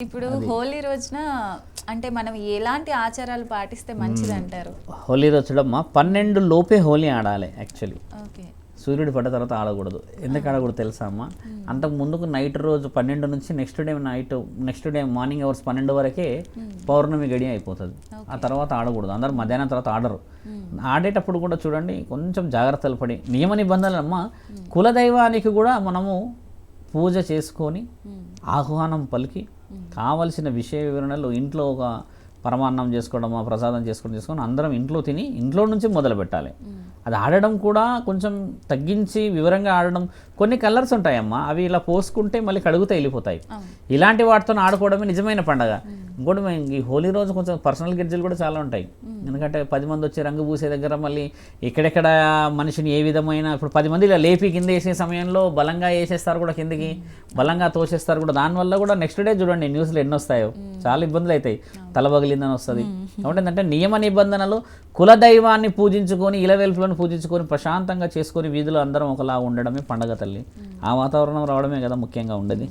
ఇప్పుడు హోలీ రోజున అంటే మనం ఎలాంటి ఆచారాలు పాటిస్తే మంచిది అంటారు హోలీ రోజు చూడమ్మా పన్నెండు లోపే హోలీ ఆడాలి యాక్చువల్లీ ఓకే. సూర్యుడు పడ్డ తర్వాత ఆడకూడదు. ఎందుకు ఆడకూడదు తెలుసా అమ్మా? అంతకు ముందుకు నైట్ రోజు పన్నెండు నుంచి next day night next day morning hours పన్నెండు వరకే పౌర్ణమి గడియ అయిపోతుంది. ఆ తర్వాత ఆడకూడదు. అందరు మధ్యాహ్నం తర్వాత ఆడరు. ఆడేటప్పుడు కూడా చూడండి కొంచెం జాగ్రత్తలు పడి నియమ నిబంధనలు అమ్మ. కులదైవానికి కూడా మనము పూజ చేసుకొని ఆహ్వానం పలికి కావలసిన విషయ వివరణలు ఇంట్లో ఒక పరమాన్నం చేసుకోవడం ఆ ప్రసాదం చేసుకోవడం చేసుకొని అందరం ఇంట్లో తిని ఇంట్లో నుంచి మొదలు పెట్టాలి. అది ఆడడం కూడా కొంచెం తగ్గించి వివరంగా ఆడడం. కొన్ని కలర్స్ ఉంటాయమ్మా అవి ఇలా పోసుకుంటే మళ్ళీ కడుగుతూ వెళ్ళిపోతాయి. ఇలాంటి వాటితో ఆడుకోవడమే నిజమైన పండగ. ఇంకోటి మేము ఈ హోలీ రోజు కొంచెం పర్సనల్ గిడ్జలు కూడా చాలా ఉంటాయి. ఎందుకంటే పది మంది వచ్చి రంగు పూసే దగ్గర మళ్ళీ ఎక్కడెక్కడ మనిషిని ఏ విధమైన ఇప్పుడు పది మంది ఇలా లేపి కింద వేసే సమయంలో బలంగా వేసేస్తారు కూడా కిందికి బలంగా తోసేస్తారు కూడా. దానివల్ల కూడా నెక్స్ట్ డే చూడండి న్యూస్లో ఎన్ని వస్తాయో. చాలా ఇబ్బందులు అవుతాయి. తల పగిలిందని వస్తుంది. కాబట్టి ఏంటంటే నియమ నిబంధనలు కులదైవాన్ని పూజించుకొని ఇలవెల్పులను పూజించుకొని ప్రశాంతంగా చేసుకొని వీధిలో అందరం ఒకలా ఉండడమే పండగ తల్లి. ఆ వాతావరణం రావడమే కదా ముఖ్యంగా ఉండేది.